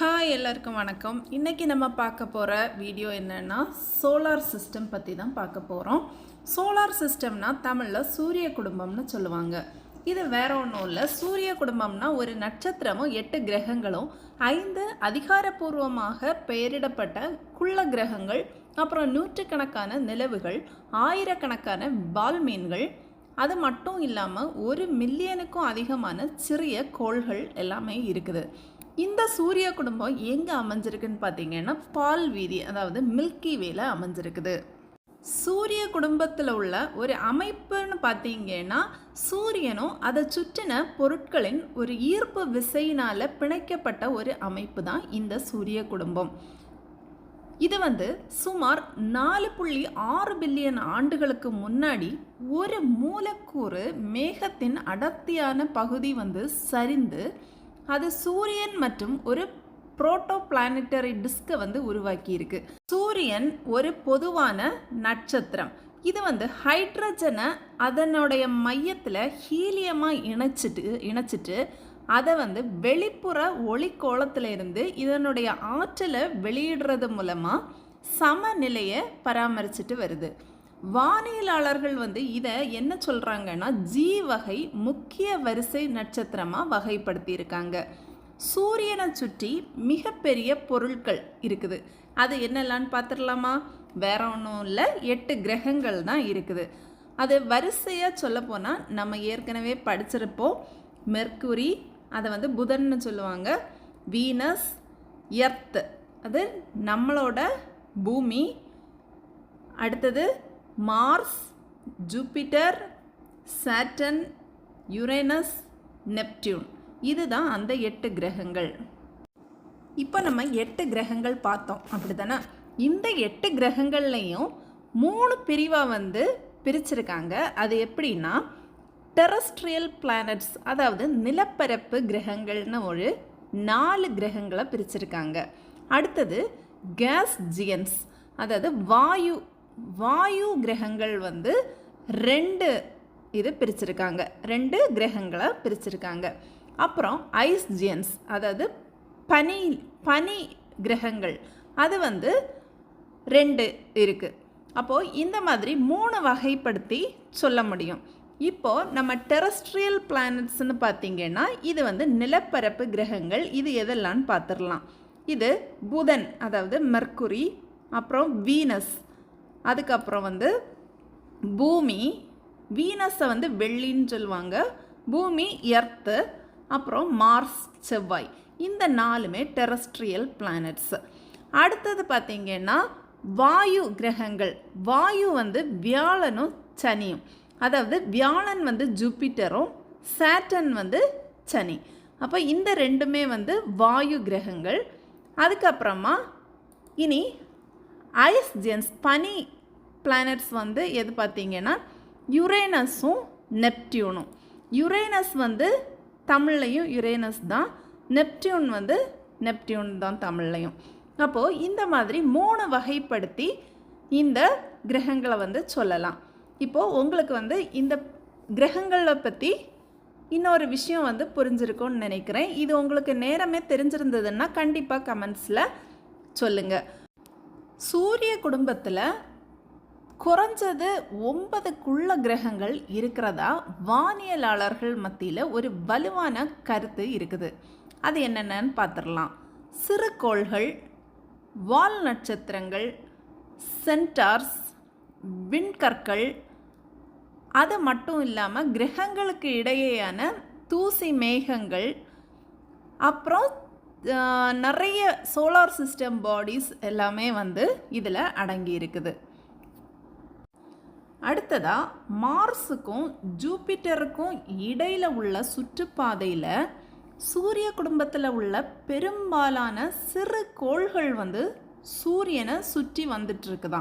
Hi எல்லாருக்கும் வணக்கம். இன்றைக்கி நம்ம பார்க்க போகிற வீடியோ என்னென்னா சோலார் சிஸ்டம் பற்றி தான் பார்க்க போகிறோம் சோலார் சிஸ்டம்னா தமிழில் சூரிய குடும்பம்னு சொல்லுவாங்க. இது வேற ஒன்றும் இல்லை. சூரிய குடும்பம்னா ஒரு நட்சத்திரமும் எட்டு கிரகங்களும் ஐந்து அதிகாரப்பூர்வமாக பெயரிடப்பட்ட குள்ள கிரகங்கள் அப்புறம் நூற்றுக்கணக்கான நிலவுகள் ஆயிரக்கணக்கான பால்மீன்கள். அது மட்டும் இல்லாமல் ஒரு மில்லியனுக்கும் அதிகமான சிறிய கோள்கள் எல்லாமே இருக்குது. இந்த சூரிய குடும்பம் எங்கே அமைஞ்சிருக்குன்னு பார்த்தீங்கன்னா பால் வீதி அதாவது மில்கி வேல அமைஞ்சிருக்குது. சூரிய குடும்பத்தில் உள்ள ஒரு அமைப்புன்னு பார்த்தீங்கன்னா சூரியனும் அதை சுற்றின பொருட்களின் ஒரு ஈர்ப்பு விசையினால் பிணைக்கப்பட்ட ஒரு அமைப்பு தான் இந்த சூரிய குடும்பம். இது வந்து சுமார் நாலு புள்ளி ஆறு பில்லியன் ஆண்டுகளுக்கு முன்னாடி ஒரு மூலக்கூறு மேகத்தின் அடர்த்தியான பகுதி வந்து சரிந்து அது சூரியன் மற்றும் ஒரு புரோட்டோ பிளானட்டரி டிஸ்கை வந்து உருவாக்கியிருக்கு. சூரியன் ஒரு பொதுவான நட்சத்திரம். இது வந்து ஹைட்ரஜனை அதனுடைய மையத்தில் ஹீலியமாக இணைச்சிட்டு இணைச்சிட்டு அதை வந்து வெளிப்புற ஒளிக்கோளத்துல இருந்து இதனுடைய ஆற்றலை வெளியிடுறது மூலமாக சமநிலையை பராமரிச்சுட்டு வருது. வானியலாளர்கள் வந்து இதை என்ன சொல்கிறாங்கன்னா ஜி வகை முக்கிய வரிசை நட்சத்திரமாக வகைப்படுத்தியிருக்காங்க. சூரியனை சுற்றி மிகப்பெரிய பொருட்கள் இருக்குது. அது என்னெல்லான்னு பார்த்துடலாமா? வேற ஒன்றும் இல்லை எட்டு கிரகங்கள் தான் இருக்குது. அது வரிசையாக சொல்லப்போனால் நம்ம ஏற்கனவே படிச்சிருப்போம். மெர்க்குரி அதை வந்து புதன்னு சொல்லுவாங்க. வீனஸ் எர்த் அது நம்மளோட பூமி. அடுத்தது Mars Jupiter Saturn Uranus Neptune. இதுதான் அந்த எட்டு கிரகங்கள். இப்போ நம்ம எட்டு கிரகங்கள் பார்த்தோம். அப்படி தானே இந்த எட்டு கிரகங்கள்லையும் மூணு பிரிவாக வந்து பிரிச்சிருக்காங்க. அது எப்படின்னா டெரஸ்ட்ரியல் பிளானட்ஸ் அதாவது நிலப்பரப்பு கிரகங்கள்னு ஒரு நாலு கிரகங்களை பிரிச்சிருக்காங்க. அடுத்தது கேஸ் ஜியன்ஸ் அதாவது வாயு வாயு கிரகங்கள் வந்து ரெண்டு இது பிரிச்சிருக்காங்க. ரெண்டு கிரகங்களை பிரிச்சிருக்காங்க. அப்புறம் ஐஸ் ஜியன்ஸ் அதாவது பனி பனி கிரகங்கள். அது வந்து ரெண்டு இருக்குது அப்போது இந்த மாதிரி மூணு வகைப்படுத்தி சொல்ல முடியும். இப்போது நம்ம டெரஸ்ட்ரியல் பிளானட்ஸ்னு பார்த்தீங்கன்னா இது வந்து நிலப்பரப்பு கிரகங்கள். இது எதெல்லாம்னு பார்த்துடலாம். இது புதன் அதாவது மெர்க்குரி அப்புறம் வீனஸ் அதுக்கப்புறம் வந்து பூமி வீனஸை வந்து வெள்ளின்னு சொல்லுவாங்க. பூமி எர்த்து அப்புறம் மார்ஸ் செவ்வாய். இந்த நாலுமே டெரஸ்ட்ரியல் பிளானட்ஸ் அடுத்தது பார்த்திங்கன்னா வாயு கிரகங்கள். வாயு வந்து வியாழனும் சனியும். அதாவது வியாழன் வந்து ஜூப்பிட்டரும் சேட்டன் வந்து சனி. அப்போ இந்த ரெண்டுமே வந்து வாயு கிரகங்கள். அதுக்கப்புறமா இனி ஐஸ் ஜென்ஸ் பனி பிளானட்ஸ் வந்து எது பார்த்தீங்கன்னா யுரேனஸும் நெப்டியூனும் யுரேனஸ் வந்து தமிழ்லையும் யுரேனஸ் தான் நெப்டியூன் வந்து நெப்டியூன் தான் தமிழ்லையும். அப்போது இந்த மாதிரி மூணு வகைப்படுத்தி இந்த கிரகங்களை வந்து சொல்லலாம். இப்போது உங்களுக்கு வந்து இந்த கிரகங்களை பற்றி இன்னொரு விஷயம் வந்து புரிஞ்சிருக்கும்னு நினைக்கிறேன். இது உங்களுக்கு நேரமே தெரிஞ்சிருந்ததுன்னா கண்டிப்பாக கமெண்ட்ஸில் சொல்லுங்கள் சூரிய குடும்பத்தில் குறைஞ்சது ஒன்பதுக்குள்ள கிரகங்கள் இருக்கிறதா? வானியலாளர்கள் மத்தியில் ஒரு வலுவான கருத்து இருக்குது. அது என்னென்னு பார்த்துடலாம். சிறுகோள்கள் வால் நட்சத்திரங்கள் சென்டார்ஸ் விண்கற்கள் அது மட்டும் இல்லாமல் கிரகங்களுக்கு இடையேயான தூசி மேகங்கள் அப்புறம் நிறைய சோலார் சிஸ்டம் பாடிஸ் எல்லாமே வந்து இதில் அடங்கி இருக்குது. அடுத்ததாக மார்ஸுக்கும் ஜூபிட்டருக்கும் இடையில் உள்ள சுற்றுப்பாதையில் சூரிய குடும்பத்தில் உள்ள பெரும்பாலான சிறு கோள்கள் வந்து சூரியனை சுற்றி வந்துட்டு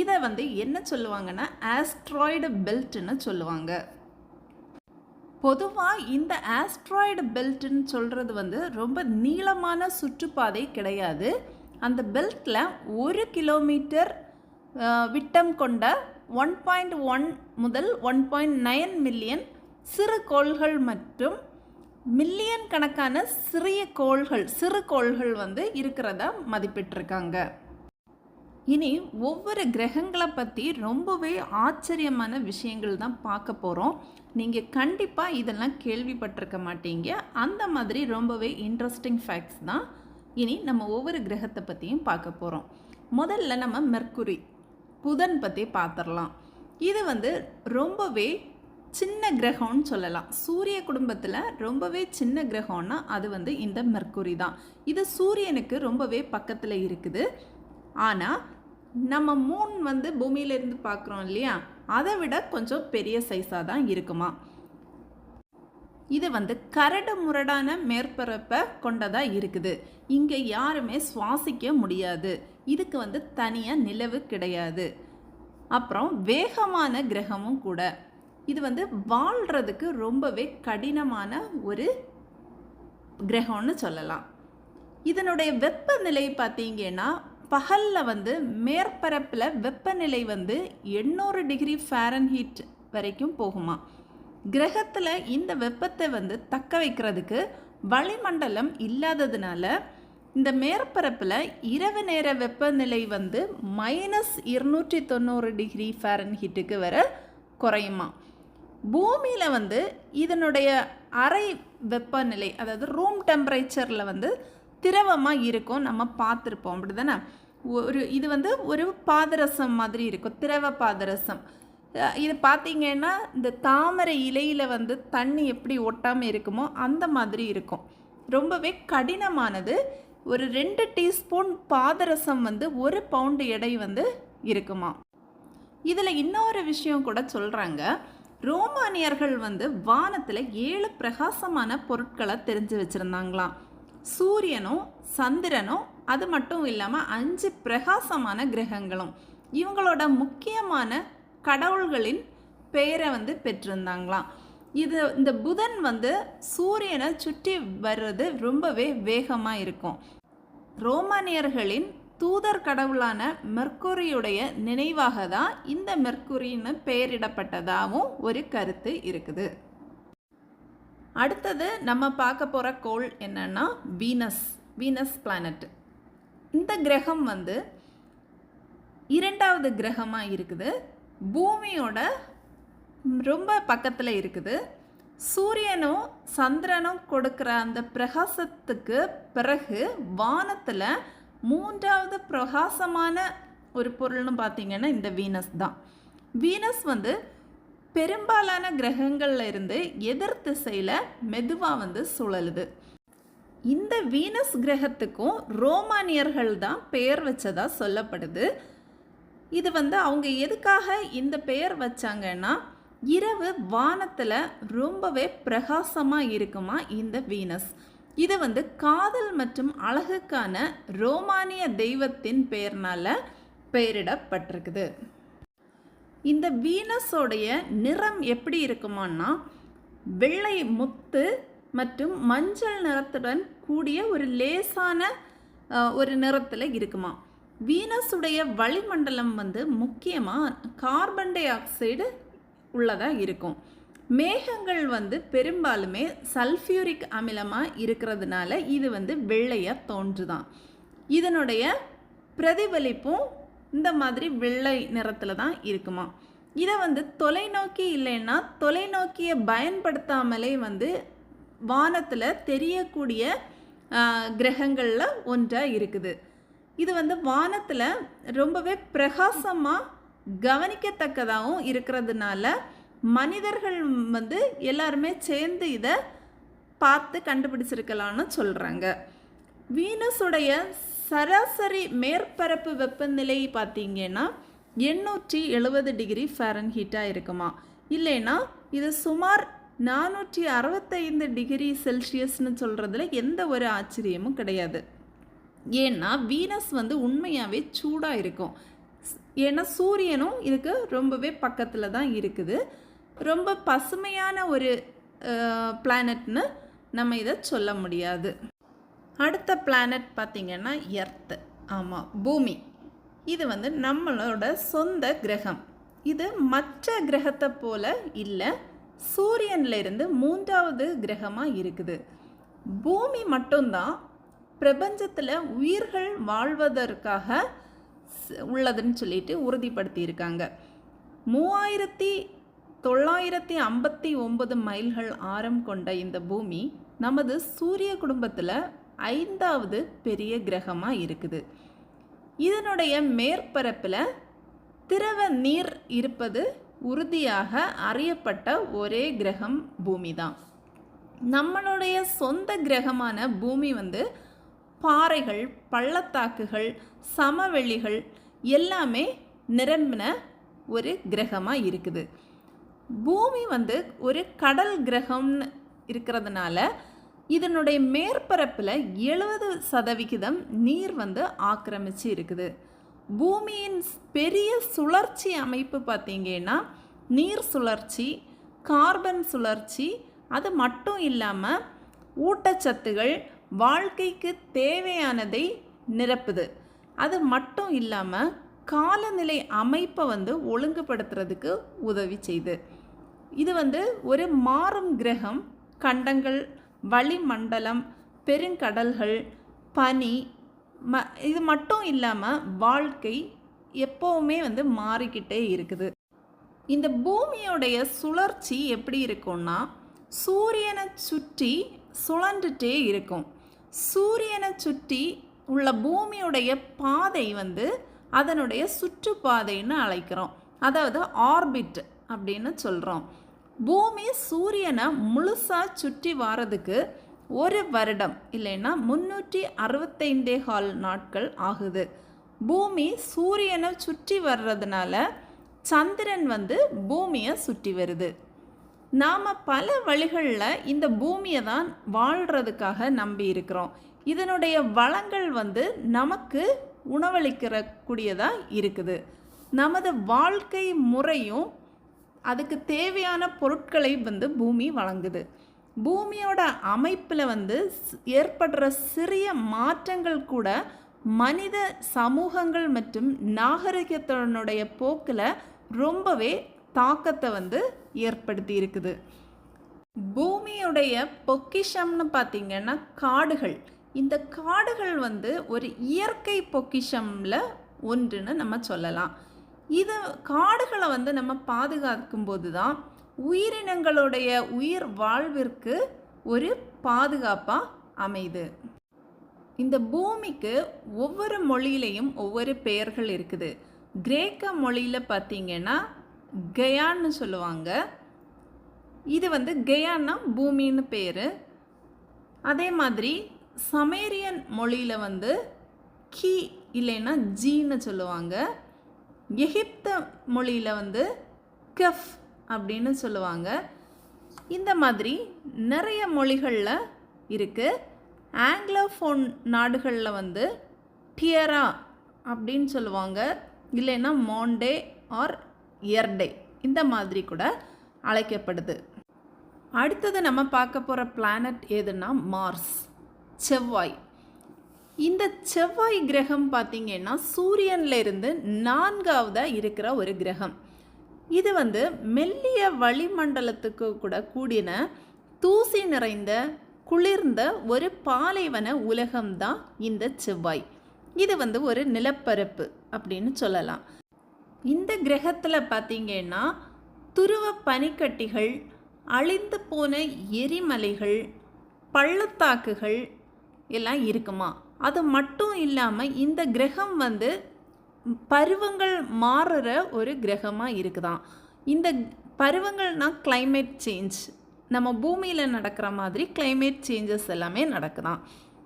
இதை வந்து என்ன சொல்லுவாங்கன்னா ஆஸ்ட்ராய்டு பெல்ட்னு சொல்லுவாங்க. பொதுவாக இந்த ஆஸ்ட்ராய்டு பெல்ட்னு சொல்கிறது வந்து ரொம்ப நீளமான சுற்றுப்பாதை கிடையாது. அந்த பெல்ட்டில் ஒரு கிலோமீட்டர் விட்டம் கொண்ட ஒன் பாயிண்ட் ஒன் முதல் ஒன் பாயிண்ட் நைன் மில்லியன் சிறு கோள்கள் மற்றும் மில்லியன் கணக்கான சிறிய கோள்கள் சிறு கோள்கள் வந்து இருக்கிறதா மதிப்பிட்டிருக்காங்க. இனி ஒவ்வொரு கிரகங்களை பற்றி ரொம்பவே ஆச்சரியமான விஷயங்கள் தான் பார்க்க போகிறோம் நீங்கள் கண்டிப்பாக இதெல்லாம் கேள்விப்பட்டிருக்க மாட்டீங்க. அந்த மாதிரி ரொம்பவே இன்ட்ரெஸ்டிங் ஃபேக்ட்ஸ் தான் இனி நம்ம ஒவ்வொரு கிரகத்தை பற்றியும் பார்க்க போகிறோம் முதல்ல நம்ம மெர்க்குரி. புதன் பற்றி பார்த்துடலாம் இது வந்து ரொம்பவே சின்ன கிரகம்னு சொல்லலாம். சூரிய குடும்பத்தில் ரொம்பவே சின்ன கிரகம்னா அது வந்து இந்த மெர்க்குரி தான். இது சூரியனுக்கு ரொம்பவே பக்கத்தில் இருக்குது. ஆனால் நம்ம மூன் வந்து பூமியிலேருந்து பார்க்குறோம் இல்லையா? அதை விட கொஞ்சம் பெரிய சைஸாக தான் இருக்குமா? இது வந்து கரடு முரடான மேற்பரப்பை கொண்டதாக இருக்குது. இங்கே யாருமே சுவாசிக்க முடியாது. இதுக்கு வந்து தனியாக நிலவு கிடையாது. அப்புறம் வேகமான கிரகமும் கூட. இது வந்து வாழ்கிறதுக்கு ரொம்பவே கடினமான ஒரு கிரகம்னு சொல்லலாம். இதனுடைய வெப்பநிலை பார்த்தீங்கன்னா பகலில் வந்து மேற்பரப்பில் வெப்பநிலை வந்து எண்ணூறு டிகிரி ஃபேரன்ஹீட் வரைக்கும் போகுமா? கிரகத்தில் இந்த வெப்பத்தை வந்து தக்க வைக்கிறதுக்கு வளிமண்டலம் இல்லாததுனால இந்த மேற்பரப்பில் இரவு நேர வெப்பநிலை வந்து மைனஸ் இருநூற்றி தொண்ணூறு டிகிரி ஃபாரன்ஹீட்டுக்கு வர குறையுமா? பூமியில் வந்து இதனுடைய அரை வெப்பநிலை அதாவது ரூம் டெம்பரேச்சரில் வந்து திரவமாக இருக்கும். நம்ம பார்த்துருப்போம் அப்படி தானே ஒரு இது வந்து ஒரு பாதரசம் மாதிரி இருக்கும் திரவ பாதரசம். இது பார்த்தீங்கன்னா இந்த தாமரை இலையில் வந்து தண்ணி எப்படி ஒட்டாமல் இருக்குமோ அந்த மாதிரி இருக்கும். ரொம்பவே கடினமானது. ஒரு ரெண்டு டீஸ்பூன் பாதரசம் வந்து ஒரு பவுண்டு எடை வந்து இருக்குமா. இதில் இன்னொரு விஷயம் கூட சொல்கிறாங்க ரோமானியர்கள் வந்து வானத்தில் ஏழு பிரகாசமான பொருட்களை தெரிஞ்சு வச்சுருந்தாங்களாம். சூரியனும் சந்திரனும் அது மட்டும் இல்லாமல் அஞ்சு பிரகாசமான கிரகங்களும். இவங்களோட முக்கியமான கடவுள்களின் பெயரை வந்து பெற்றிருந்தாங்களாம். இது இந்த புதன் வந்து சூரியனை சுற்றி வர்றது ரொம்பவே வேகமாக இருக்கும். ரோமானியர்களின் தூதர் கடவுளான மெர்க்குரியுடைய நினைவாக தான் இந்த மெர்க்குரின்னு பெயரிடப்பட்டதாகவும் ஒரு கருத்து இருக்குது. அடுத்தது நம்ம பார்க்க போகிற கோள் என்னன்னா வீனஸ் வீனஸ் பிளானட் இந்த கிரகம் வந்து இரண்டாவது கிரகமாக இருக்குது. பூமியோட ரொம்ப பக்கத்தில் இருக்குது. சூரியனும் சந்திரனும் கொடுக்குற அந்த பிரகாசத்துக்கு பிறகு வானத்தில் மூன்றாவது பிரகாசமான ஒரு பொருள்னு பார்த்தீங்கன்னா இந்த வீனஸ் தான். வீனஸ் வந்து பெரும்பாலான கிரகங்களில் இருந்து எதிர் திசையில் மெதுவாக வந்து சுழலுது. இந்த வீனஸ் கிரகத்துக்கும் ரோமானியர்கள் தான் பெயர் வச்சதாக சொல்லப்படுது. இது வந்து அவங்க எதுக்காக இந்த பெயர் வச்சாங்கன்னா இரவு வானத்தில் ரொம்பவே பிரகாசமாக இருக்குமா இந்த வீனஸ். இது வந்து காதல் மற்றும் அழகுக்கான ரோமானிய தெய்வத்தின் பெயர்னால பெயரிடப்பட்டிருக்குது. இந்த வீனஸோடைய நிறம் எப்படி இருக்குமான்னா வெள்ளை முத்து மற்றும் மஞ்சள் நிறத்துடன் கூடிய ஒரு லேசான ஒரு நிறத்தில் இருக்குமா. வீனஸுடைய வளிமண்டலம் வந்து முக்கியமாக கார்பன் டை ஆக்சைடு உள்ளதாக இருக்கும். மேகங்கள் வந்து பெரும்பாலுமே சல்ஃபியூரிக் அமிலமாக இருக்கிறதுனால இது வந்து வெள்ளையாக தோன்றுதான். இதனுடைய பிரதிபலிப்பும் இந்த மாதிரி வெள்ளை நிறத்தில் தான் இருக்குமா. இதை வந்து தொலைநோக்கி இல்லைன்னா தொலைநோக்கியை பயன்படுத்தாமலே வந்து வானத்தில் தெரியக்கூடிய கிரகங்களில் ஒன்றாக இருக்குது. இது வந்து வானத்தில் ரொம்பவே பிரகாசமாக கவனிக்கத்தக்கதாகவும் இருக்கிறதுனால மனிதர்கள் வந்து எல்லாருமே சேர்ந்து இதை பார்த்து கண்டுபிடிச்சிருக்கலாம்னு சொல்கிறாங்க வீனஸுடைய சராசரி மேற்பரப்பு வெப்பநிலை பார்த்தீங்கன்னா எண்ணூற்றி எழுபது டிகிரி ஃபேரன்ஹீட்டாக இருக்குமா? இல்லைன்னா இது சுமார் நானூற்றி அறுபத்தைந்து டிகிரி செல்சியஸ்னு சொல்கிறதுல எந்த ஒரு ஆச்சரியமும் கிடையாது. ஏன்னா வீனஸ் வந்து உண்மையாகவே சூடாக இருக்கும். ஏன்னா சூரியனும் இதுக்கு ரொம்பவே பக்கத்தில் தான் இருக்குது. ரொம்ப பசுமையான ஒரு பிளானட்னு நம்ம இதை சொல்ல முடியாது. அடுத்த பிளானட் பார்த்திங்கன்னா எர்த்து ஆமாம் பூமி. இது வந்து நம்மளோட சொந்த கிரகம். இது மற்ற கிரகத்தை போல இல்லை சூரியன்ல இருந்து மூன்றாவது கிரகமாக இருக்குது. பூமி மட்டும்தான் பிரபஞ்சத்தில் உயிர்கள் வாழ்வதற்காக உள்ளதுன்னு சொல்லிட்டு உறுதிப்படுத்தியிருக்காங்க. மூவாயிரத்தி தொள்ளாயிரத்தி ஐம்பத்தி ஒன்பது மைல்கள் ஆரம் கொண்ட இந்த பூமி நமது சூரிய குடும்பத்தில் ஐந்தாவது பெரிய கிரகமாக இருக்குது. இதனுடைய மேற்பரப்பில் திரவ நீர் இருப்பது உறுதியாக அறியப்பட்ட ஒரே கிரகம் பூமி தான் நம்மளுடைய சொந்த கிரகமான பூமி வந்து பாறைகள் பள்ளத்தாக்குகள் சமவெளிகள் எல்லாமே நிரம்பின ஒரு கிரகமாக இருக்குது. பூமி வந்து ஒரு கடல் கிரகம்னு இருக்கிறதுனால இதனுடைய மேற்பரப்பில் எழுபது சதவிகிதம் நீர் வந்து ஆக்கிரமிச்சு இருக்குது. பூமியின் பெரிய சுழற்சி அமைப்பு பார்த்தீங்கன்னா நீர் சுழற்சி கார்பன் சுழற்சி அது மட்டும் இல்லாமல் ஊட்டச்சத்துகள் வாழ்க்கைக்கு தேவையானதை நிரப்புது. அது மட்டும் இல்லாமல் காலநிலை அமைப்பை வந்து ஒழுங்குபடுத்துறதுக்கு உதவி செய்து. இது வந்து ஒரு மாறும் கிரகம் கண்டங்கள் வளிமண்டலம் பெருங்கடல்கள் பனி ம இது மட்டும் இல்லாமல் வாழ்க்கை எப்போவுமே வந்து மாறிக்கிட்டே இருக்குது. இந்த பூமியோடைய சுழற்சி எப்படி இருக்கும்னா சூரியனை சுற்றி சுழண்டுட்டே இருக்கும். சூரியனை சுற்றி உள்ள பூமியுடைய பாதை வந்து அதனுடைய சுற்றுப்பாதைன்னு அழைக்கிறோம். அதாவது ஆர்பிட் அப்படின்னு சொல்கிறோம் பூமி சூரியனை முழுசாக சுற்றி வாரதுக்கு ஒரு வருடம் இல்லைன்னா முந்நூற்றி அறுபத்தைந்தே கால் நாட்கள் ஆகுது. பூமி சூரியனை சுற்றி வர்றதுனால சந்திரன் வந்து பூமியை சுற்றி வருது. நாம் பல வழிகளில் இந்த பூமியை தான் வாழ்கிறதுக்காக நம்பி இருக்கிறோம். இதனுடைய வளங்கள் வந்து நமக்கு உணவளிக்கிற கூடியதாக இருக்குது. நமது வாழ்க்கை முறையும் அதுக்கு தேவையான பொருட்களை வந்து பூமி வழங்குது. பூமியோட அமைப்பில் வந்து ஏற்படுற சிறிய மாற்றங்கள் கூட மனித சமூகங்கள் மற்றும் நாகரிகத்தினுடைய போக்கில் ரொம்பவே தாக்கத்தை வந்து ஏற்படுத்தி இருக்குது பூமியுடைய பொக்கிஷம்னு பார்த்தீங்கன்னா காடுகள். இந்த காடுகள் வந்து ஒரு இயற்கை பொக்கிஷமில் ஒன்றுன்னு நம்ம சொல்லலாம். இது காடுகளை வந்து நம்ம பாதுகாக்கும் போது தான் உயிரினங்களுடைய உயிர் வாழ்விற்கு ஒரு பாதுகாப்பாக அமையுது. இந்த பூமிக்கு ஒவ்வொரு மொழியிலையும் ஒவ்வொரு பெயர்கள் இருக்குது. கிரேக்க மொழியில் பார்த்தீங்கன்னா கயான்னு சொல்லுவாங்க. இது வந்து கயான்னா பூமின்னு பேர். அதே மாதிரி சமேரியன் மொழியில் வந்து கி இல்லைன்னா ஜீன்னு சொல்லுவாங்க. எகிப்த மொழியில் வந்து கெஃப் அப்படின்னு சொல்லுவாங்க. இந்த மாதிரி நிறைய மொழிகளில் இருக்குது ஆங்கிலோஃபோன் நாடுகளில் வந்து டியரா அப்படின்னு சொல்லுவாங்க. இல்லைன்னா மாண்டே ஆர் எர்டே இந்த மாதிரி கூட அழைக்கப்படுது. அடுத்தது நம்ம பார்க்க போகிற பிளானட் எதுனா மார்ஸ் செவ்வாய். இந்த செவ்வாய் கிரகம் பார்த்திங்கன்னா சூரியனில் இருந்து நான்காவதாக இருக்கிற ஒரு கிரகம். இது வந்து மெல்லிய வளிமண்டலத்துக்கு கூட கூடின தூசி நிறைந்த குளிர்ந்த ஒரு பாலைவன உலகம்தான் இந்த செவ்வாய். இது வந்து ஒரு நிலப்பரப்பு அப்படின்னு சொல்லலாம். இந்த கிரகத்தில் பார்த்திங்கன்னா துருவ பனிக்கட்டிகள் அழிந்து போன எரிமலைகள் பள்ளத்தாக்குகள் எல்லாம் இருக்குமா? அது மட்டும் இல்லாமல் இந்த கிரகம் வந்து பருவங்கள் மாறுற ஒரு கிரகமாக இருக்குதாம் இந்த பருவங்கள்னா கிளைமேட் சேஞ்ச் நம்ம பூமியில் நடக்கிற மாதிரி கிளைமேட் சேஞ்சஸ் எல்லாமே நடக்குதான்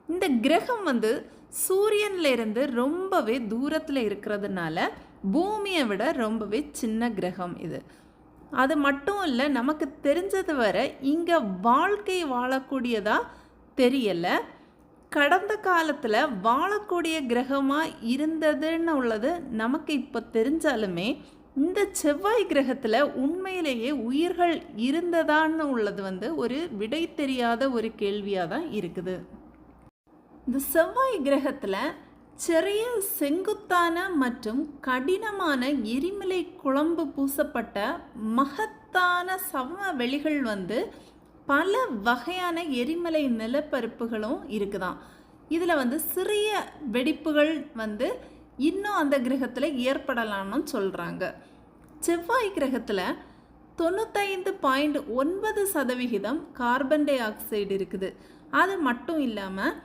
இந்த கிரகம் வந்து சூரியன்ல இருந்து ரொம்பவே தூரத்தில் இருக்கிறதுனால பூமியை விட ரொம்பவே சின்ன கிரகம் இது. அது மட்டும் இல்லை நமக்கு தெரிஞ்சது வர இங்கே வாழ்க்கை வாழக்கூடியதாக தெரியலை. கடந்த காலத்தில் வாழக்கூடிய கிரகமாக இருந்ததுன்னு உள்ளது நமக்கு இப்போ தெரிஞ்சாலுமே இந்த செவ்வாய் கிரகத்தில் உண்மையிலேயே உயிர்கள் இருந்ததான்னு உள்ளது வந்து ஒரு விடை தெரியாத ஒரு கேள்வியாக தான் இருக்குது. இந்த செவ்வாய் கிரகத்தில் சிறிய செங்குத்தான மற்றும் கடினமான எரிமலை குழம்பு பூசப்பட்ட மகத்தான மகத்தான சமவெளிகள் வந்து பல வகையான எரிமலை நிலப்பரப்புகளும் இருக்குதான் இதில் வந்து சிறிய வெடிப்புகள் வந்து இன்னும் அந்த கிரகத்தில் ஏற்படலாம்னு சொல்கிறாங்க செவ்வாய் கிரகத்தில் தொண்ணூத்தைந்து பாயிண்ட் ஒன்பது சதவிகிதம் கார்பன் டை ஆக்சைடு இருக்குது அது மட்டும் இல்லாமல்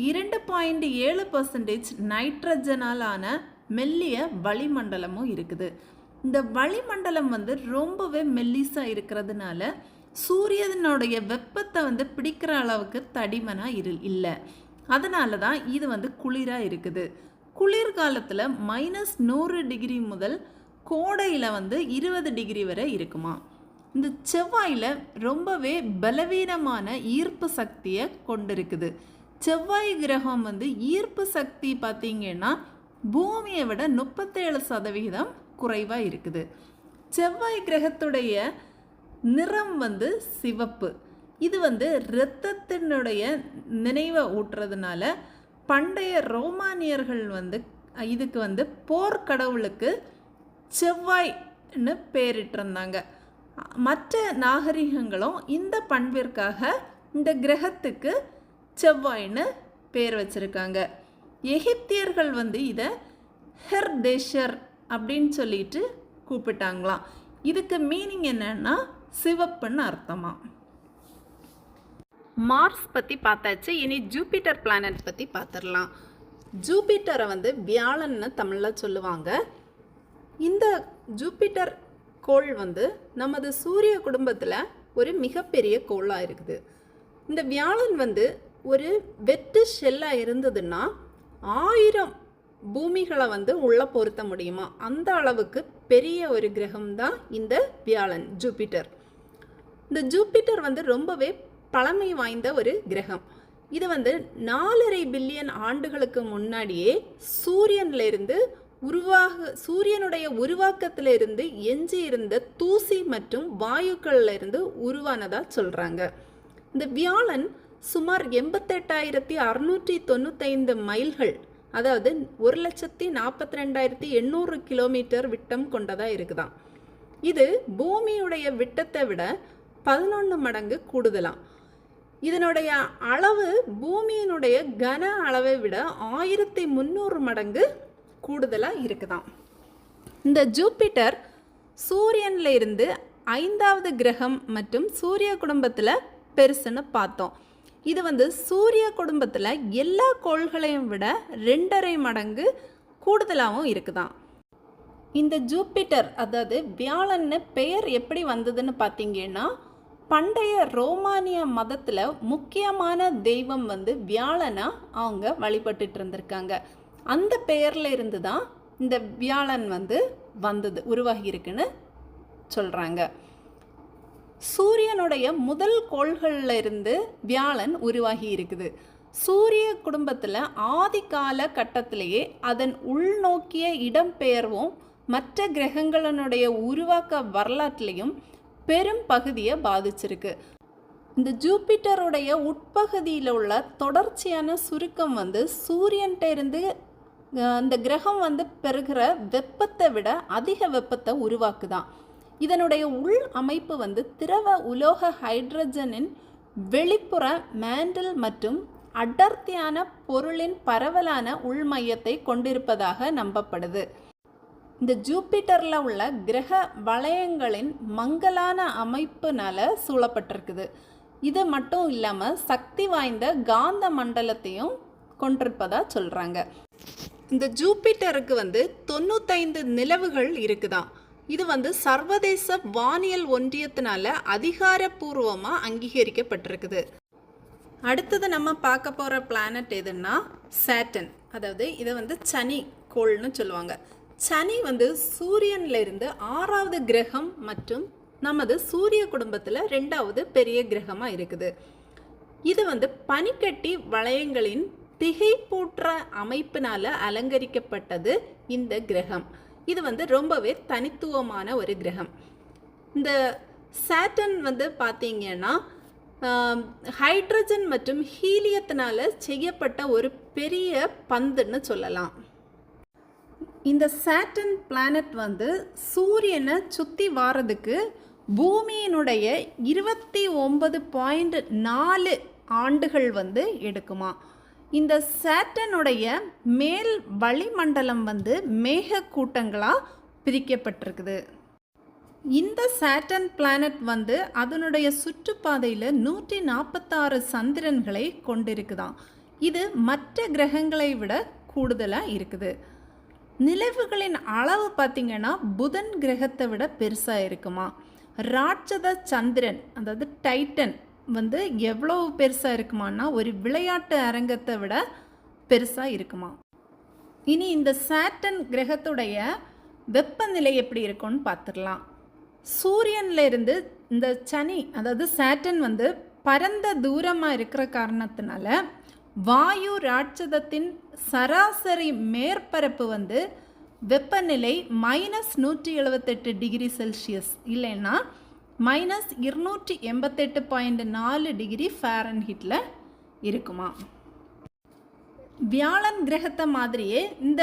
இரண்டு பாயிண்ட் ஏழு பர்சன்டேஜ் நைட்ரஜனாலான மெல்லிய வளிமண்டலமும் இருக்குது. இந்த வளிமண்டலம் வந்து ரொம்பவே மெல்லிசாக இருக்கிறதுனால சூரியனுடைய வெப்பத்தை வந்து பிடிக்கிற அளவுக்கு தடிமனாக இரு இல்லை. அதனால தான் இது வந்து குளிராக இருக்குது. குளிர்காலத்தில் மைனஸ் நூறு டிகிரி முதல் கோடையில் வந்து இருபது டிகிரி வரை இருக்குமா. இந்த செவ்வாயில் ரொம்பவே பலவீனமான ஈர்ப்பு சக்தியை கொண்டிருக்குது. செவ்வாய் கிரகம் வந்து ஈர்ப்பு சக்தி பார்த்தீங்கன்னா பூமியை விட முப்பத்தேழு சதவிகிதம் குறைவாக இருக்குது. செவ்வாய் கிரகத்துடைய நிறம் வந்து சிவப்பு. இது வந்து இரத்தத்தினுடைய நினைவை ஊட்டுறதுனால பண்டைய ரோமானியர்கள் வந்து இதுக்கு வந்து போர்க்கடவுளுக்கு செவ்வாய்னு பேரிட்டிருந்தாங்க. மற்ற நாகரிகங்களும் இந்த பண்பிற்காக இந்த கிரகத்துக்கு செவ்வாய்னு பேர் வச்சிருக்காங்க. எகிப்தியர்கள் வந்து இதை ஹெர்தேஷர் அப்படின்னு சொல்லிட்டு கூப்பிட்டாங்களாம். இதுக்கு மீனிங் என்னன்னா சிவப்புன்னு அர்த்தமா. மார்ஸ் பற்றி பார்த்தாச்சு இனி ஜூபிட்டர் பிளானட் பற்றி பார்த்துடலாம். ஜூபிட்டரை வந்து வியாழன்னு தமிழில் சொல்லுவாங்க. இந்த ஜூபிட்டர் கோள் வந்து நமது சூரிய குடும்பத்தில் ஒரு மிகப்பெரிய கோளாக இருக்குது. இந்த வியாழன் வந்து ஒரு வெற்று ஷெல்லாக இருந்ததுன்னா ஆயிரம் பூமிகளை வந்து உள்ளே பொருத்த முடியுமா? அந்த அளவுக்கு பெரிய ஒரு கிரகம் தான் இந்த வியாழன் ஜூபிட்டர். இந்த ஜூபிட்டர் வந்து ரொம்பவே பழமை வாய்ந்த ஒரு கிரகம். இது வந்து நாலரை பில்லியன் ஆண்டுகளுக்கு முன்னாடியே சூரியன்ல இருந்து உருவாக சூரியனுடைய உருவாக்கத்திலிருந்து எஞ்சி இருந்த தூசி மற்றும் வாயுக்கள்ல இருந்து உருவானதா சொல்றாங்க. இந்த வியாழன் சுமார் எண்பத்தெட்டாயிரத்தி அறுநூற்றி தொண்ணூத்தைந்து மைல்கள் அதாவது ஒரு லட்சத்தி நாற்பத்தி ரெண்டாயிரத்தி எண்ணூறு கிலோமீட்டர் விட்டம் கொண்டதாக இருக்குதாம். இது பூமியுடைய விட்டத்தை விட பதினொன்று மடங்கு கூடுதலாம். இதனுடைய அளவு பூமியினுடைய கன அளவை விட ஆயிரத்தி முந்நூறு மடங்கு கூடுதலாக இருக்குதாம். இந்த ஜூபிட்டர் சூரியன்ல இருந்து ஐந்தாவது கிரகம் மற்றும் சூரிய குடும்பத்தில் பெருசுன்னு பார்த்தோம். இது வந்து சூரிய குடும்பத்தில் எல்லா கோள்களையும் விட ரெண்டரை மடங்கு கூடுதலாகவும் இருக்குதான். இந்த ஜூபிட்டர் அதாவது வியாழன்னு பெயர் எப்படி வந்ததுன்னு பார்த்தீங்கன்னா பண்டைய ரோமானிய மதத்தில் முக்கியமான தெய்வம் வந்து வியாழனா அவங்க வழிபட்டுட்டு இருந்திருக்காங்க. அந்த பெயரில் இருந்து தான் இந்த வியாழன் வந்து வந்தது உருவாகி இருக்குன்னு சொல்கிறாங்க சூரியனுடைய முதல் கோள்களில் இருந்து வியாழன் உருவாகி இருக்குது. சூரிய குடும்பத்தில் ஆதிகால கட்டத்திலேயே அதன் உள்நோக்கிய இடம்பெயர்வும் மற்ற கிரகங்களினுடைய உருவாக்க வரலாற்றிலையும் பெரும் பகுதியை பாதிச்சிருக்கு. இந்த ஜூபிட்டருடைய உட்பகுதியில் உள்ள தொடர்ச்சியான சுருக்கம் வந்து சூரியன்கிட்ட இருந்து இந்த அந்த கிரகம் வந்து பெறுகிற வெப்பத்தை விட அதிக வெப்பத்தை உருவாக்குதான். இதனுடைய உள் அமைப்பு வந்து திரவ உலோக ஹைட்ரஜனின் வெளிப்புற மேண்டல் மற்றும் அடர்த்தியான பொருளின் பரவலான உள்மையத்தை கொண்டிருப்பதாக நம்பப்படுது. இந்த ஜூபிட்டரில் உள்ள கிரக வளையங்களின் மங்கலான அமைப்புனால சூழப்பட்டிருக்குது. இது மட்டும் இல்லாமல் சக்தி வாய்ந்த காந்த மண்டலத்தையும் கொண்டிருப்பதா சொல்கிறாங்க இந்த ஜூபிட்டருக்கு வந்து தொண்ணூத்தைந்து நிலவுகள் இருக்குதான் இது வந்து சர்வதேச வானியல் ஒன்றியத்தினால அதிகாரப்பூர்வமாக அங்கீகரிக்கப்பட்டிருக்குது. அடுத்தது நம்ம பார்க்க போகிற பிளானட் எதுன்னா சேட்டன் அதாவது இதை வந்து சனி கோள்னு சொல்லுவாங்க. சனி வந்து சூரியன்ல இருந்து ஆறாவது கிரகம் மற்றும் நமது சூரிய குடும்பத்தில் ரெண்டாவது பெரிய கிரகமாக இருக்குது. இது வந்து பனிக்கட்டி வளையங்களின் திகைப்பூற்ற அமைப்பினால் அலங்கரிக்கப்பட்டது இந்த கிரகம். இது வந்து ரொம்பவே தனித்துவமான ஒரு கிரகம். இந்த சேட்டன் வந்து பார்த்தீங்கன்னா ஹைட்ரஜன் மற்றும் ஹீலியத்தினால செய்யப்பட்ட ஒரு பெரிய பந்துன்னு சொல்லலாம். இந்த சேட்டன் பிளானட் வந்து சூரியனை சுற்றி வாரதுக்கு பூமியினுடைய இருபத்தி ஒன்பது பாயிண்ட் நாலு ஆண்டுகள் வந்து எடுக்குமா. இந்த சேட்டனுடைய மேல் வளிமண்டலம் வந்து மேகக்கூட்டங்களாக பிரிக்கப்பட்டிருக்குது. இந்த சேட்டன் பிளானட் வந்து அதனுடைய சுற்றுப்பாதையில் நூற்றி நாற்பத்தாறு சந்திரன்களை கொண்டிருக்குதாம். இது மற்ற கிரகங்களை விட கூடுதலாக இருக்குது. நிலவுகளின் அளவு பார்த்திங்கன்னா புதன் கிரகத்தை விட பெருசாக இருக்குமா ராட்சத சந்திரன் அதாவது டைட்டன் வந்து எவ்வளோ பெருசாக இருக்குமான்னா ஒரு விளையாட்டு அரங்கத்தை விட பெருசாக இருக்குமா? இனி இந்த சாட்டன் கிரகத்துடைய வெப்பநிலை எப்படி இருக்கும்னு பார்த்துடலாம். சூரியன்ல இருந்து இந்த சனி அதாவது சாட்டன் வந்து பரந்த தூரமாக இருக்கிற காரணத்தினால வாயு ராட்சதத்தின் சராசரி மேற்பரப்பு வந்து வெப்பநிலை மைனஸ் நூற்றி எழுபத்தெட்டு டிகிரி செல்சியஸ் இல்லைன்னா மைனஸ் இருநூற்றி எண்பத்தெட்டு பாயிண்ட் நாலு டிகிரி ஃபேரன்ஹிட்டில் இருக்குமா? வியாழன் கிரகத்தை மாதிரியே இந்த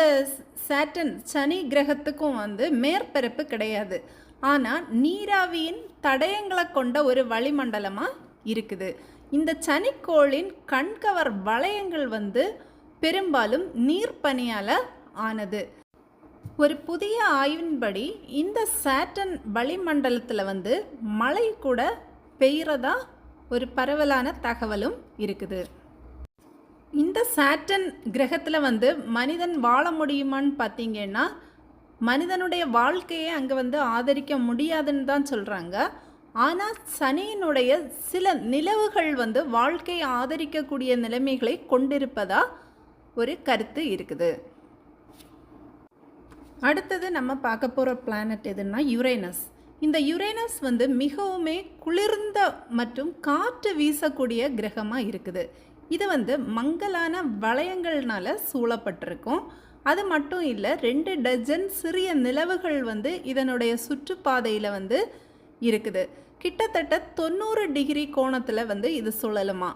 சேட்டன் சனி கிரகத்துக்கும் வந்து மேற்பரப்பு கிடையாது. ஆனால் நீராவியின் தடயங்களை கொண்ட ஒரு வளிமண்டலமாக இருக்குது. இந்த சனிக்கோளின் கண்கவர் வளையங்கள் வந்து பெரும்பாலும் நீர்ப்பனியால் ஆனது. ஒரு புதிய ஆய்வின்படி இந்த சேட்டன் வளிமண்டலத்தில் வந்து மழை கூட பெய்கிறதா ஒரு பரவலான தகவலும் இருக்குது. இந்த சாட்டன் கிரகத்தில் வந்து மனிதன் வாழ முடியுமான்னு பார்த்தீங்கன்னா மனிதனுடைய வாழ்க்கையை அங்கே வந்து ஆதரிக்க முடியாதுன்னு தான் சொல்கிறாங்க ஆனால் சனியினுடைய சில நிலவுகள் வந்து வாழ்க்கையை ஆதரிக்கக்கூடிய நிலைமைகளை கொண்டிருப்பதா ஒரு கருத்து இருக்குது. அடுத்தது நம்ம பார்க்க போகிற பிளானட் எதுன்னா யுரேனஸ் இந்த யுரேனஸ் வந்து மிகவுமே குளிர்ந்த மற்றும் காற்று வீசக்கூடிய கிரகமாக இருக்குது. இது வந்து மங்கலான வளையங்கள்னால சூழப்பட்டிருக்கும். அது மட்டும் இல்லை ரெண்டு டஜன் சிறிய நிலவுகள் வந்து இதனுடைய சுற்றுப்பாதையில் வந்து இருக்குது. கிட்டத்தட்ட தொண்ணூறு டிகிரி கோணத்தில் வந்து இது சுழலுமா.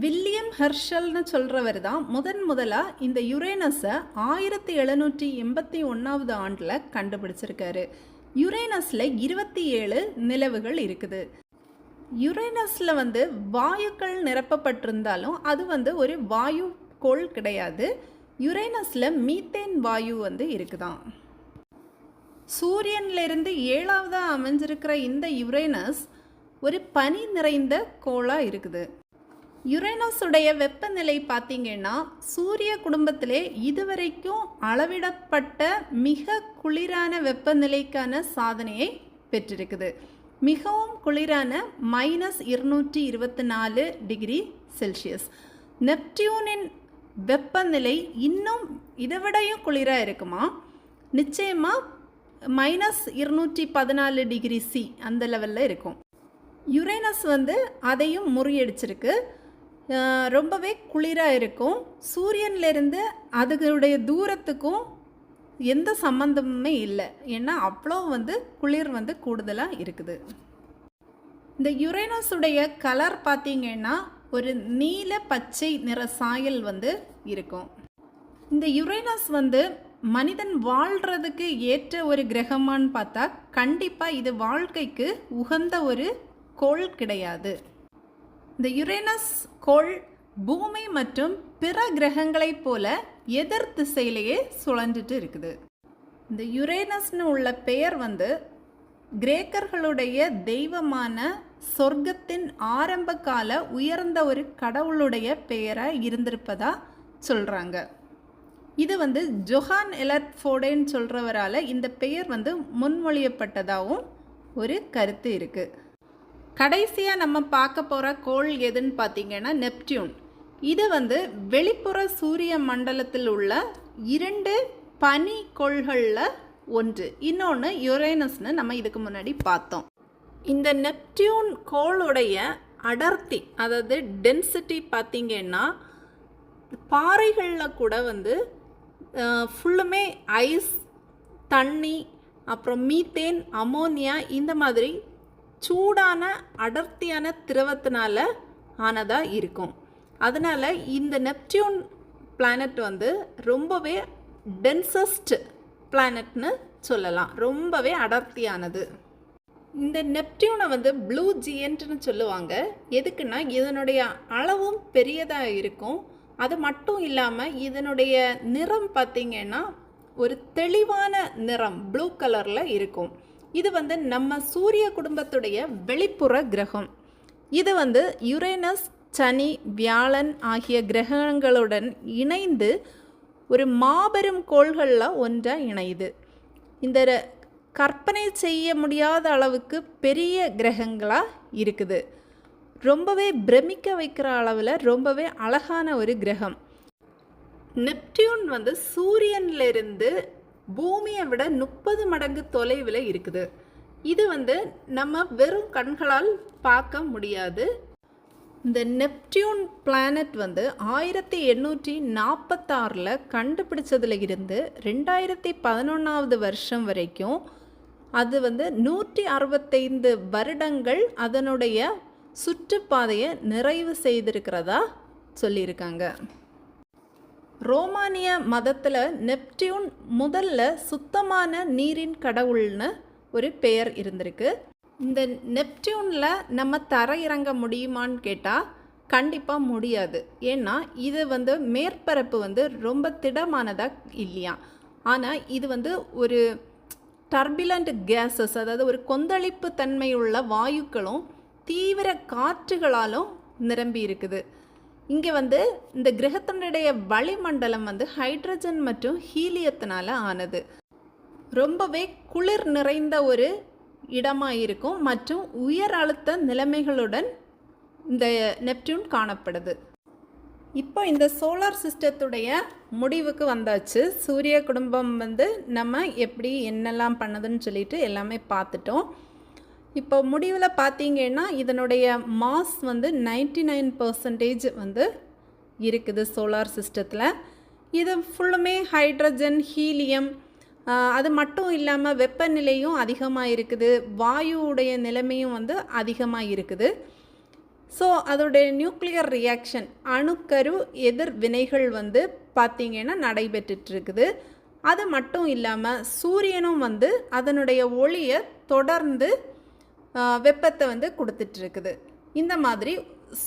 வில்லியம் ஹெர்ஷல்னு சொல்கிறவர் தான் முதன் முதலாக இந்த யுரேனஸை ஆயிரத்தி எழுநூற்றி எண்பத்தி ஒன்றாவது ஆண்டில் கண்டுபிடிச்சிருக்காரு. யுரேனஸில் இருபத்தி ஏழு நிலவுகள் இருக்குது. யுரேனஸில் வந்து வாயுக்கள் நிரப்பப்பட்டிருந்தாலும் அது வந்து ஒரு வாயு கோள் கிடையாது. யுரேனஸில் மீத்தேன் வாயு வந்து இருக்குதான். சூரியன்லேருந்து ஏழாவதாக அமைஞ்சிருக்கிற இந்த யுரேனஸ் ஒரு பனி நிறைந்த கோளாக இருக்குது. யுரேனஸுடைய வெப்பநிலை பார்த்திங்கன்னா சூரிய குடும்பத்திலே இதுவரைக்கும் அளவிடப்பட்ட மிக குளிரான வெப்பநிலைக்கான சாதனையை பெற்றிருக்குது. மிகவும் குளிரான மைனஸ் இருநூற்றி இருபத்தி நாலு டிகிரி செல்சியஸ். நெப்டியூனின் வெப்பநிலை இன்னும் இதை விடையும் குளிராக இருக்குமா? நிச்சயமாக மைனஸ் இருநூற்றி பதினாலு டிகிரி சி அந்த லெவலில் இருக்கும். யுரேனஸ் வந்து அதையும் முறியடிச்சிருக்கு. ரொம்பவே குளிராக இருக்கும். சூரியன்லேருந்து அதுகளுடைய தூரத்துக்கும் எந்த சம்மந்தமுமே இல்லை. ஏன்னா அவ்வளோ வந்து குளிர் வந்து கூடுதலாக இருக்குது. இந்த யுரேனஸுடைய கலர் பார்த்தீங்கன்னா ஒரு நீல பச்சை நிற சாயல் வந்து இருக்கும். இந்த யுரேனஸ் வந்து மனிதன் வாழ்கிறதுக்கு ஏற்ற ஒரு கிரகமான்னு பார்த்தா கண்டிப்பாக இது வாழ்க்கைக்கு உகந்த ஒரு கோள் கிடையாது. இந்த யுரேனஸ் கோள் பூமி மற்றும் பிற கிரகங்களைப் போல எதிர் திசையிலேயே சுழன்றுட்டு இருக்குது. இந்த யுரேனஸ்னு உள்ள பெயர் வந்து கிரேக்கர்களுடைய தெய்வமான சொர்க்கத்தின் ஆரம்ப கால உயர்ந்த ஒரு கடவுளுடைய பெயராக இருந்திருப்பதா சொல்கிறாங்க இது வந்து ஜொஹான் எலர்ட் ஃபோடேன்னு சொல்கிறவரால் இந்த பெயர் வந்து முன்மொழியப்பட்டதாகவும் ஒரு கருத்து இருக்குது கடைசியாக நம்ம பார்க்க போகிற கோள் எதுன்னு பார்த்தீங்கன்னா நெப்டியூன். இது வந்து வெளிப்புற சூரிய மண்டலத்தில் உள்ள இரண்டு பனி கோள்களில் ஒன்று. இன்னொன்று யுரேனஸ்னு நம்ம இதுக்கு முன்னாடி பார்த்தோம். இந்த நெப்டியூன் கோளுடைய அடர்த்தி அதாவது டென்சிட்டி பார்த்திங்கன்னா பாறைகளில் கூட வந்து ஃபுல்லுமே ஐஸ் தண்ணி அப்புறம் மீத்தேன் அமோனியா இந்த மாதிரி சூடான அடர்த்தியான திரவத்தினால ஆனதாக இருக்கும். அதனால் இந்த நெப்டியூன் பிளானட் வந்து ரொம்பவே டென்சஸ்ட் பிளானட்னு சொல்லலாம். ரொம்பவே அடர்த்தியானது. இந்த நெப்டியூனை வந்து ப்ளூ ஜியன்ட்னு சொல்லுவாங்க. எதுக்குன்னா இதனுடைய அளவும் பெரியதாக இருக்கும். அது மட்டும் இல்லாமல் இதனுடைய நிறம் பார்த்திங்கன்னா ஒரு தெளிவான நிறம் ப்ளூ கலரில் இருக்கும். இது வந்து நம்ம சூரிய குடும்பத்துடைய வெளிப்புற கிரகம். இது வந்து யுரேனஸ் சனி வியாழன் ஆகிய கிரகங்களுடன் இணைந்து ஒரு மாபெரும் கோள்களில் ஒன்றாக இணையுது. இந்த ர- கற்பனை செய்ய முடியாத அளவுக்கு பெரிய கிரகங்களாக இருக்குது. ரொம்பவே பிரமிக்க வைக்கிற அளவில் ரொம்பவே அழகான ஒரு கிரகம். நெப்டியூன் வந்து சூரியன்லேருந்து பூமியை விட முப்பது மடங்கு தொலைவில் இருக்குது. இது வந்து நம்ம வெறும் கண்களால் பார்க்க முடியாது. இந்த நெப்டியூன் பிளானட் வந்து ஆயிரத்தி எண்ணூற்றி நாற்பத்தாறில் கண்டுபிடிச்சதுல இருந்து ரெண்டாயிரத்தி பதினொன்றாவது வருஷம் வரைக்கும் அது வந்து நூற்றி அறுபத்தைந்து வருடங்கள் அதனுடைய சுற்றுப்பாதையை நிறைவு செய்திருக்கிறதா சொல்லியிருக்காங்க. ரோமானிய மதத்தில் நெப்டியூன் முதல்ல சுத்தமான நீரின் கடவுள்னு ஒரு பெயர் இருந்திருக்கு. இந்த நெப்டியூனில் நம்ம தரையிறங்க முடியுமான்னு கேட்டால் கண்டிப்பாக முடியாது. ஏன்னா இது வந்து மேற்பரப்பு வந்து ரொம்ப திடமானதாக இல்லையா? ஆனால் இது வந்து ஒரு டர்பிலண்ட் கேஸஸ் அதாவது ஒரு கொந்தளிப்பு தன்மையுள்ள வாயுக்களும் தீவிர காற்றுகளாலும் நிரம்பி இருக்குது. இங்கே வந்து இந்த கிரகத்தினுடைய வளிமண்டலம் வந்து ஹைட்ரஜன் மற்றும் ஹீலியத்தினால் ஆனது. ரொம்பவே குளிர் நிறைந்த ஒரு இடமாக இருக்கும் மற்றும் உயர் அழுத்த நிலைமைகளுடன் இந்த நெப்டியூன் காணப்படுது. இப்போ இந்த சோலார் சிஸ்டத்துடைய முடிவுக்கு வந்தாச்சு. சூரிய குடும்பம் வந்து நம்ம எப்படி என்னெல்லாம் பண்ணுதுன்னு சொல்லிட்டு எல்லாமே பார்த்துட்டோம். இப்போ முடிவில் பார்த்தீங்கன்னா இதனுடைய மாஸ் வந்து 99% நைன் பர்சன்டேஜ் வந்து இருக்குது சோலார் சிஸ்டத்தில் இது ஃபுல்லுமே ஹைட்ரஜன் ஹீலியம் அது மட்டும் இல்லாமல் வெப்பநிலையும் அதிகமாக இருக்குது. வாயுவுடைய நிலைமையும் வந்து அதிகமாக இருக்குது. ஸோ அதோடைய நியூக்ளியர் ரியாக்ஷன் அணுக்கரு எதிர் வினைகள் வந்து பார்த்திங்கன்னா நடைபெற்றுட்டுருக்குது. அது மட்டும் இல்லாமல் சூரியனும் வந்து அதனுடைய ஒளியை தொடர்ந்து வெப்பத்தை வந்து கொடுத்துட்டு இருக்குது இந்த மாதிரி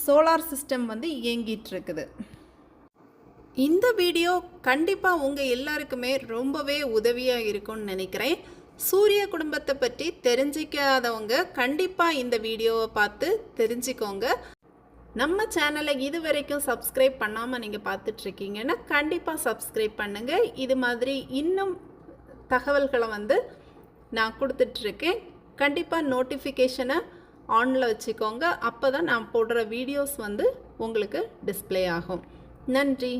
சோலார் சிஸ்டம் வந்து இயங்கிட்டு இருக்குது இந்த வீடியோ கண்டிப்பாக உங்கள் எல்லாருக்குமே ரொம்பவே உதவியாக இருக்கும்னு நினைக்கிறேன். சூரிய குடும்பத்தை பற்றி தெரிஞ்சிக்காதவங்க கண்டிப்பாக இந்த வீடியோவை பார்த்து தெரிஞ்சுக்கோங்க. நம்ம சேனலை இது வரைக்கும் சப்ஸ்கிரைப் பண்ணாமல் நீங்கள் பார்த்துட்ருக்கீங்கன்னா கண்டிப்பாக சப்ஸ்கிரைப் பண்ணுங்கள் இது மாதிரி இன்னும் தகவல்களை வந்து நான் கொடுத்துட்ருக்கேன். கண்டிப்பாக நோட்டிஃபிகேஷனை ஆனில் வச்சுக்கோங்க. அப்போ தான் நான் போடுற வீடியோஸ் வந்து உங்களுக்கு டிஸ்ப்ளே ஆகும். நன்றி.